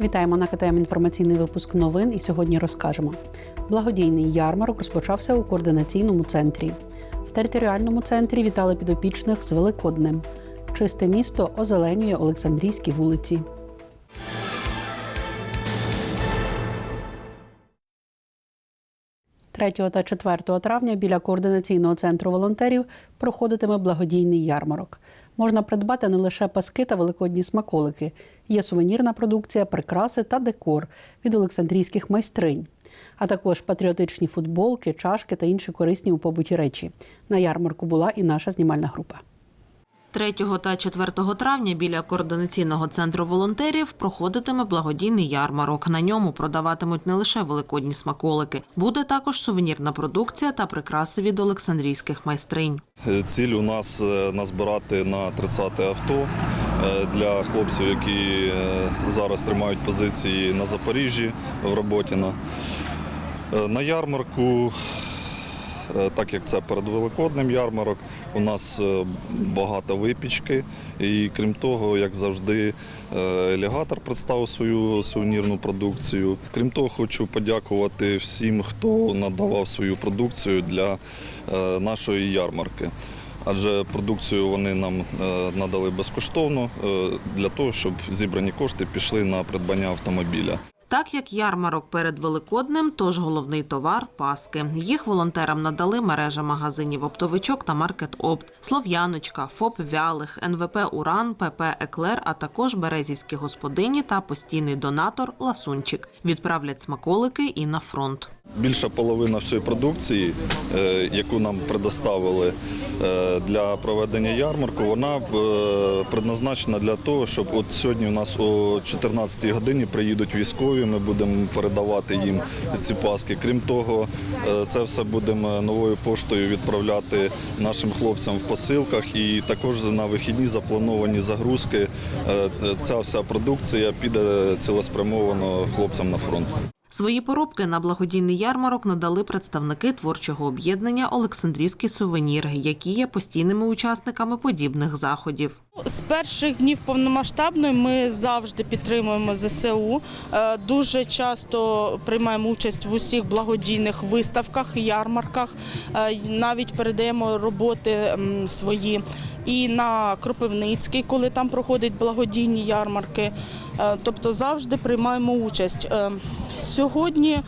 Вітаємо на КТМ інформаційний випуск новин. І сьогодні розкажемо. Благодійний ярмарок розпочався у координаційному центрі. В територіальному центрі вітали підопічних з Великоднем. Чисте місто озеленює Олександрійські вулиці. Третього та 4 травня біля координаційного центру волонтерів проходитиме благодійний ярмарок. Можна придбати не лише паски та великодні смаколики. Є сувенірна продукція, прикраси та декор від олександрійських майстринь, а також патріотичні футболки, чашки та інші корисні у побуті речі. На ярмарку була і наша знімальна група. 3 та 4 травня біля координаційного центру волонтерів проходитиме благодійний ярмарок. На ньому продаватимуть не лише великодні смаколики, буде також сувенірна продукція та прикраси від олександрійських майстринь. Ціль у нас е, назбирати на 30 авто е, для хлопців, які е, зараз тримають позиції на Запоріжжі в Роботіно. Е, На ярмарку, е, так як це передвеликодним ярмарок, у нас е, багато випічки. І крім того, як завжди, е, елегатор представив свою сувенірну продукцію. Крім того, хочу подякувати всім, хто надавав свою продукцію для е, нашої ярмарки. Адже продукцію вони нам е, надали безкоштовно е, для того, щоб зібрані кошти пішли на придбання автомобіля. Так як ярмарок перед Великоднем, тож головний товар паски. Їх волонтерам надали мережа магазинів оптовичок та маркет Опт, Слов'яночка, ФОП Вялих, НВП Уран, ПП Еклер, а також березівські господині та постійний донатор Ласунчик. Відправлять смаколики і на фронт. Більша половина всієї продукції, е, яку нам предоставили е, для проведення ярмарку, вона е, предназначена для того, щоб от сьогодні у нас о 14-й годині приїдуть військові. Ми будемо передавати їм ці паски. Крім того, це все будемо новою поштою відправляти нашим хлопцям в посилках. І також на вихідні заплановані загрузки. Ця вся продукція піде цілеспрямовано хлопцям на фронт. Свої поробки на благодійний ярмарок надали представники творчого об'єднання Олександрійський сувенір, які є постійними учасниками подібних заходів. З перших днів повномасштабної ми завжди підтримуємо ЗСУ. Е, Дуже часто приймаємо участь в усіх благодійних виставках, ярмарках. Е, Навіть передаємо роботи свої і на Кропивницький, коли там проходять благодійні ярмарки. Е, Тобто завжди приймаємо участь. Сьогодні.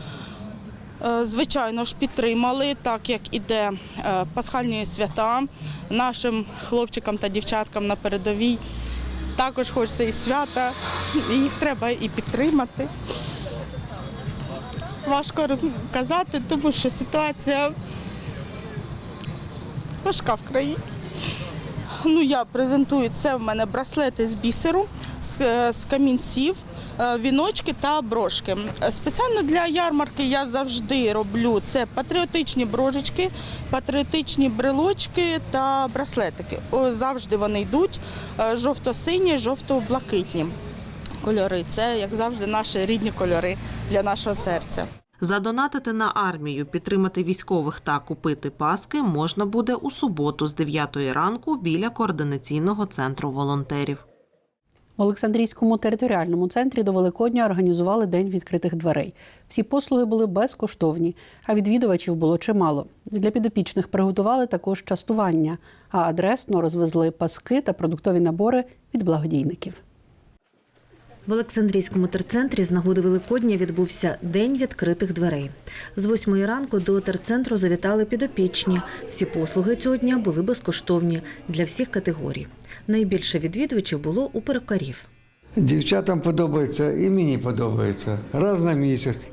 Е, Звичайно ж, підтримали, так як іде е, пасхальні свята нашим хлопчикам та дівчаткам на передовій. Також хочеться і свята, і їх треба і підтримати. Важко роз- казати, тому що ситуація важка в країні. Ну, я презентую це в мене браслети з бісеру, з, е, з камінців, віночки та брошки. Е, Спеціально для ярмарки я завжди роблю це патріотичні брожечки, патріотичні брелочки та браслетики. Завжди вони йдуть е, жовто-сині, жовто-блакитні кольори. Це, як завжди, наші рідні кольори для нашого серця. Задонатити на армію, підтримати військових та купити паски можна буде у суботу з 9 ранку біля координаційного центру волонтерів. В Олександрійському територіальному центрі до Великодня організували день відкритих дверей. Всі послуги були безкоштовні, а відвідувачів було чимало. Для підопічних приготували також частування, а адресно розвезли паски та продуктові набори від благодійників. В Олександрійському терцентрі з нагоди Великодня відбувся День відкритих дверей. З восьмої ранку до терцентру завітали підопічні. Всі послуги цього дня були безкоштовні для всіх категорій. Найбільше відвідувачів було у перукарів. Дівчатам подобається і мені подобається. Раз на місяць.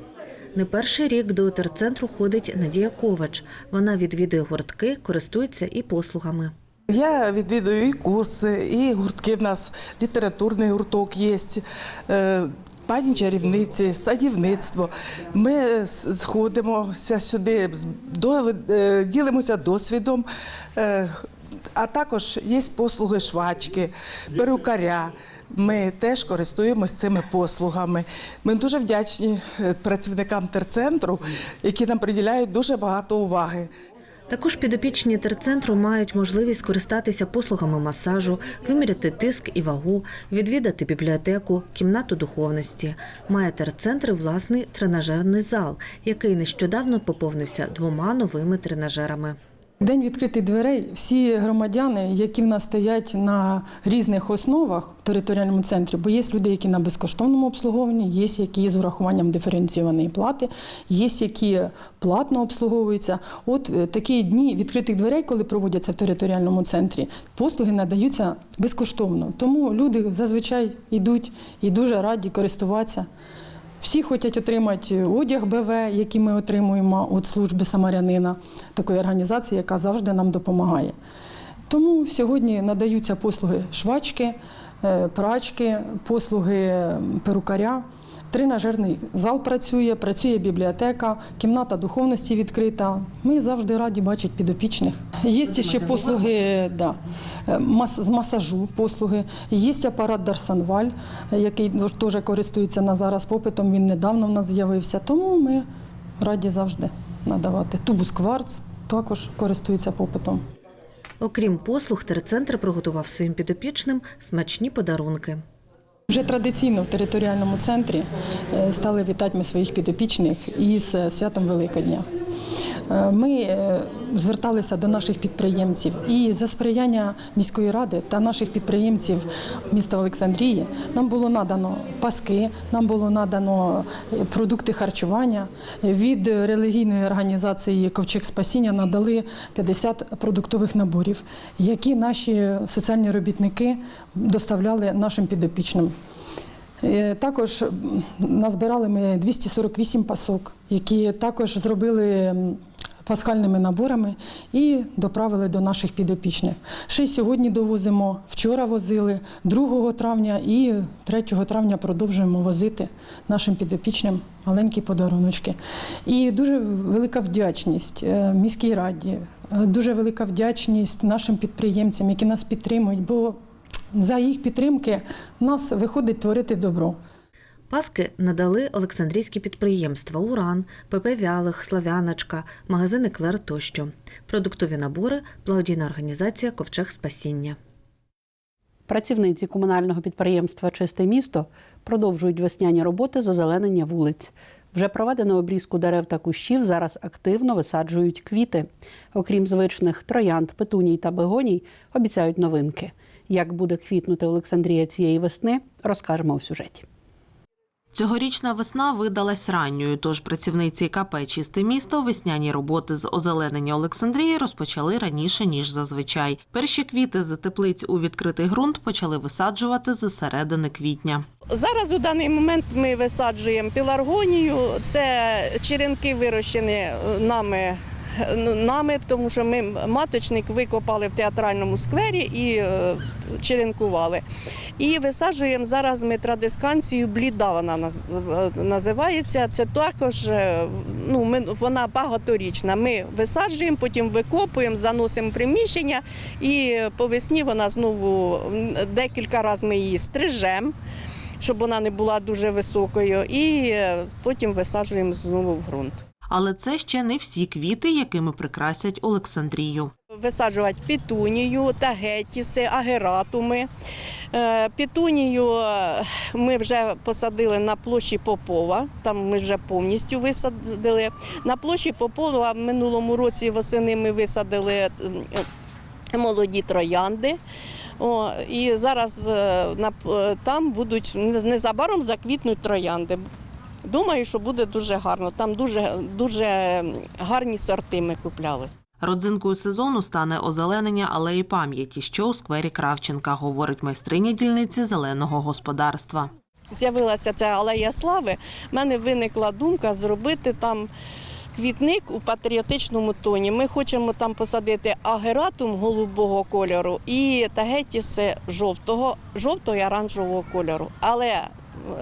Не перший рік до терцентру ходить Надія Ковач. Вона відвідує гуртки, користується і послугами. Я відвідую і курси, і гуртки в нас літературний гурток є. е, Пані чарівниці, садівництво. Ми сходимося сюди, е, ділимося досвідом, е, а також є послуги швачки, перукаря. Ми теж користуємося цими послугами. Ми дуже вдячні працівникам терцентру, які нам приділяють дуже багато уваги. Також підопічні терцентру мають можливість скористатися послугами масажу, виміряти тиск і вагу, відвідати бібліотеку, кімнату духовності. Має терцентр власний тренажерний зал, який нещодавно поповнився двома новими тренажерами. День відкритих дверей. Всі громадяни, які в нас стоять на різних основах в територіальному центрі, бо є люди, які на безкоштовному обслуговуванні, є які з урахуванням диференційованої плати, є які платно обслуговуються. От е, такі дні відкритих дверей, коли проводяться в територіальному центрі, послуги надаються безкоштовно. Тому люди зазвичай йдуть і дуже раді користуватися. Всі хочуть отримати одяг БВ, який ми отримуємо від служби самарянина, такої організації, яка завжди нам допомагає. Тому сьогодні надаються послуги швачки, е, прачки, послуги перукаря. Тренажерний зал працює, працює бібліотека, кімната духовності відкрита. Ми завжди раді бачити підопічних. Є ще послуги да, е, з масажу, послуги. Є апарат Дарсанваль, е, який теж користується на зараз попитом. Він недавно в нас з'явився. Тому ми раді завжди надавати. Тубус кварц також користується попитом. Окрім послуг, терцентр приготував своїм підопічним смачні подарунки. Вже традиційно в територіальному центрі е, стали вітати ми своїх підопічних із е, святом Великодня. Е, Ми е, зверталися до наших підприємців і за сприяння міської ради та наших підприємців міста Олександрії нам було надано паски, нам було надано е, продукти харчування. Від релігійної організації Ковчег Спасіння надали 50 продуктових наборів, які наші соціальні робітники доставляли нашим підопічним. Е, Також назбирали ми 248 пасок, які також зробили пасхальними наборами і доправили до наших підопічних. Ще сьогодні довозимо, вчора возили, 2 травня і 3 травня продовжуємо возити нашим підопічним маленькі подаруночки. І дуже велика вдячність е, міській раді, е, дуже велика вдячність нашим підприємцям, які нас підтримують, бо за їх підтримки в нас виходить творити добро. Паски надали Олександрійські підприємства Уран, ПП Вялих, Славяночка, магазини Клер тощо. Продуктові набори благодійна організація Ковчег Спасіння. Працівниці комунального підприємства Чисте місто продовжують весняні роботи з озеленення вулиць. Вже проведено обрізку дерев та кущів. Зараз активно висаджують квіти. Окрім звичних троянд, петуній та бегоній, обіцяють новинки. Як буде квітнути Олександрія цієї весни, розкажемо у сюжеті. Цьогорічна весна видалась ранньою, тож працівниці КП Чисте місто весняні роботи з озеленення Олександрії розпочали раніше ніж зазвичай. Перші квіти з теплиць у відкритий ґрунт почали висаджувати з середини квітня. Зараз у даний момент ми висаджуємо піларгонію. Це черенки вирощені нами. Нами, тому що ми маточник викопали в театральному сквері і е, черенкували. І висаджуємо зараз ми традисканцію бліда, вона е, називається. Це також е, ну, ми, вона багаторічна. Ми висаджуємо, потім викопуємо, заносимо приміщення, і по весні вона знову декілька разів ми її стрижемо щоб вона не була дуже високою, і потім висаджуємо знову в ґрунт. Але це ще не всі квіти, якими прикрасять Олександрію. Висаджувати пітунію, тагетіси, агератуми. Е, Пітунію е, ми вже посадили на площі Попова, там ми вже повністю висадили. На площі Попова в минулому році восени ми висадили е, молоді троянди. О, і зараз там будуть незабаром заквітнуть троянди. Думаю, що буде дуже гарно. Там дуже, дуже гарні сорти ми купляли. Родзинкою сезону стане озеленення алеї пам'яті, що у сквері Кравченка, говорить майстриня дільниці зеленого господарства. З'явилася ця алея слави. в мене виникла думка зробити там квітник у патріотичному тоні. Ми хочемо там посадити агератум голубого кольору і тагетіси жовтого, жовтого і оранжевого кольору. Але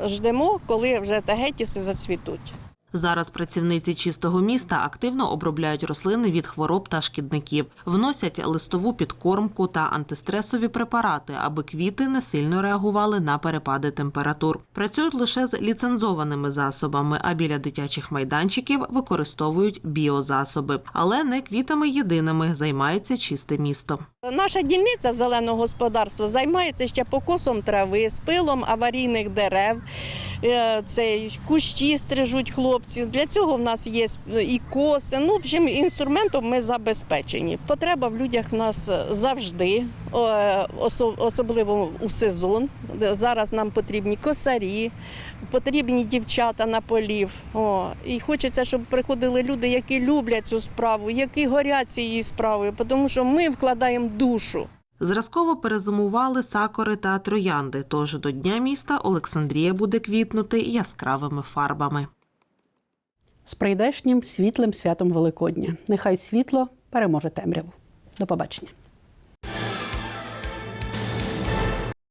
ждемо, коли вже тагетіси зацвітуть. Зараз працівниці чистого міста активно обробляють рослини від хвороб та шкідників, вносять листову підкормку та антистресові препарати, аби квіти не сильно реагували на перепади температур. Працюють лише з ліцензованими засобами, а біля дитячих майданчиків використовують біозасоби. Але не квітами єдиними займається чисте місто. Наша дільниця зеленого господарства займається ще покосом трави, спилом аварійних дерев. Е, Цей кущі стрижуть хлопці. Для цього в нас є і коси. Ну, общем, інструментом ми забезпечені. Потреба в людях в нас завжди, е, особливо у сезон. Зараз нам потрібні косарі, потрібні дівчата на полів. О, і хочеться, щоб приходили люди, які люблять цю справу, які горять цією справою, тому що ми вкладаємо душу. Зразково перезимували сакори та троянди. Тож до дня міста Олександрія буде квітнути яскравими фарбами. З прийдешнім світлим святом Великодня. Нехай світло переможе темряву. До побачення.